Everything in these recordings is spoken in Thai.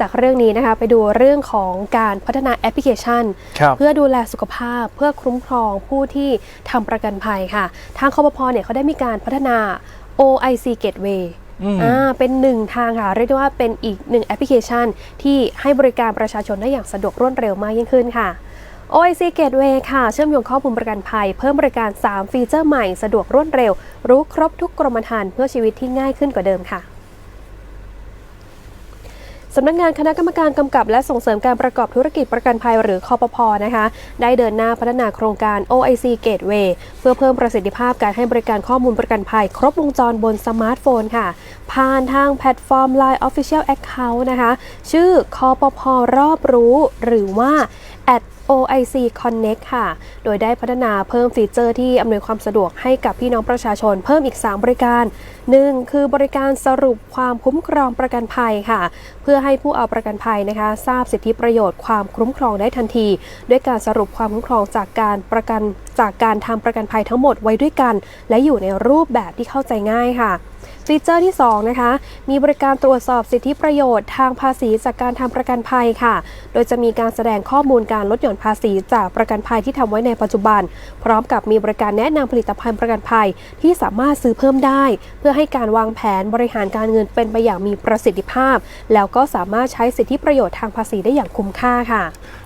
จากเรื่องนี้นะคะไปดูเรื่องของการพัฒนาแอปพลิเคชันครับเพื่อดูแลสุขภาพ เพื่อคุ้มครองผู้ที่ทำประกันภัยค่ะ ทางคอปพเนี่ยเขาได้มีการพัฒนา OIC Gateway อืมอ่าเป็นหนึ่งทางค่ะ เรียกได้ว่าเป็นอีกหนึ่งแอปพลิเคชัน ที่ให้บริการประชาชนได้อย่างสะดวกรวดเร็วมากยิ่งขึ้นค่ะ OIC Gateway ค่ะ เชื่อมโยงข้อมูลประกันภัย เพิ่มบริการ 3 ฟีเจอร์ใหม่ สะดวกรวดเร็ว รู้ครบทุกกรมธรรม์เพื่อชีวิตที่ง่ายขึ้นกว่าเดิมค่ะ สำนักงานคณะกรรมการกำกับ และส่งเสริมการประกอบธุรกิจประกันภัยหรือคอปพนะคะได้เดินหน้าพัฒนาโครงการ OIC Gateway เพื่อเพิ่มประสิทธิภาพการให้บริการข้อมูลประกันภัย ครบวงจรบนสมาร์ทโฟนค่ะ ผ่านทางแพลตฟอร์ม Line Official Account นะคะ ชื่อคอปพรอบรู้หรือว่า at OIC Connect ค่ะ โดยได้พัฒนาเพิ่มฟีเจอร์ที่อำนวยความสะดวกให้กับพี่น้องประชาชนเพิ่มอีก 3 บริการ 1. คือบริการสรุปความคุ้มครองประกันภัยค่ะ เพื่อให้ผู้เอาประกันภัยนะคะ ทราบสิทธิประโยชน์ความคุ้มครองได้ทันที ด้วยการสรุปความคุ้มครองจากการประกันจากการทำประกันภัยทั้งหมดไว้ด้วยกัน และอยู่ในรูปแบบที่เข้าใจง่ายค่ะ ฟีเจอร์ที่ 2 นะคะ มีบริการตรวจสอบสิทธิประโยชน์ทางภาษีจากการทำประกันภัยค่ะ โดยจะมีการแสดงข้อมูลการลดหย่อนภาษีจากประกันภัยที่ทำไว้ในปัจจุบัน พร้อมกับมีบริการแนะนำผลิตภัณฑ์ประกันภัยที่สามารถซื้อเพิ่มได้ เพื่อให้การวางแผนบริหารการเงินเป็นไปอย่างมีประสิทธิภาพ แล้วก็สามารถใช้สิทธิประโยชน์ทางภาษีได้อย่างคุ้มค่าค่ะ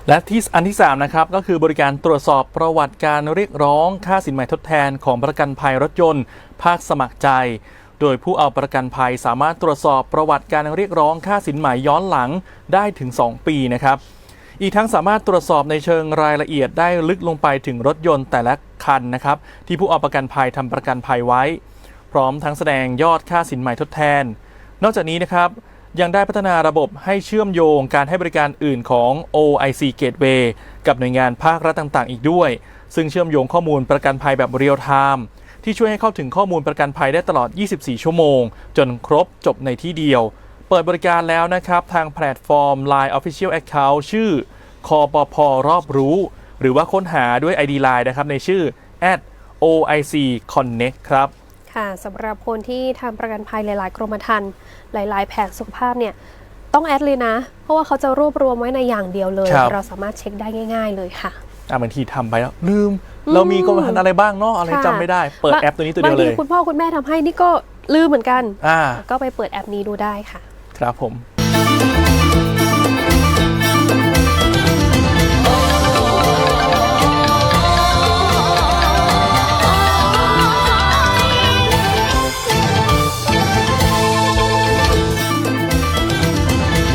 และที่อันที่3นะครับก็คือบริการตรวจสอบประวัติการเรียกร้อง ค่าสินใหม่ทดแทนของประกันภัยรถยนต์ ภาคสมัครใจ โดยผู้เอาประกันภัยสามารถตรวจสอบประวัติการเรียกร้องค่าสินใหม่ย้อนหลังได้ถึง 2 ปีนะครับ อีกทั้งสามารถตรวจสอบในเชิงรายละเอียดได้ลึกลงไปถึงรถยนต์แต่ละคันนะครับ ที่ผู้เอาประกันภัยทำประกันภัยไว้ พร้อมทั้งแสดงยอดค่าสินใหม่ทดแทน นอกจากนี้นะครับยังได้พัฒนาระบบให้เชื่อมโยงการให้บริการอื่นของ OIC Gateway กับหน่วยงานภาครัฐต่าง ๆ อีกด้วย ซึ่งเชื่อมโยงข้อมูลประกันภัยแบบเรียลไทม์ ที่ช่วยให้เข้าถึงข้อมูลประกันภัยได้ตลอด 24 ชั่วโมง จนครบจบในที่เดียว เปิดบริการแล้วนะครับ ทางแพลตฟอร์ม Line Official Account ชื่อคอปพรอบรู้ หรือว่าค้นหาด้วย ID Line นะครับ ในชื่อ @OIC Connect ครับค่ะสำหรับคนที่ทำประกันภัยหลาย ๆ กรมธรรม์หลาย ๆ แผนสุขภาพเนี่ยต้องแอดเลยนะ เพราะว่าเขาจะรวบรวมไว้ในอย่างเดียวเลยครับเราสามารถเช็คได้ง่าย ๆ เลยค่ะอะบางทีทำไปแล้วลืม เรามีกรมธรรม์อะไรบ้างเนาะอะไรค่ะจำไม่ได้ เปิดแอปตัวนี้ตัวเดียวบางเลทียคุณพ่อคุณแม่ทำให้นี่ก็ลืมเหมือนกันอ่าก็ไปเปิดแอปนี้ดูได้ค่ะ ครับผม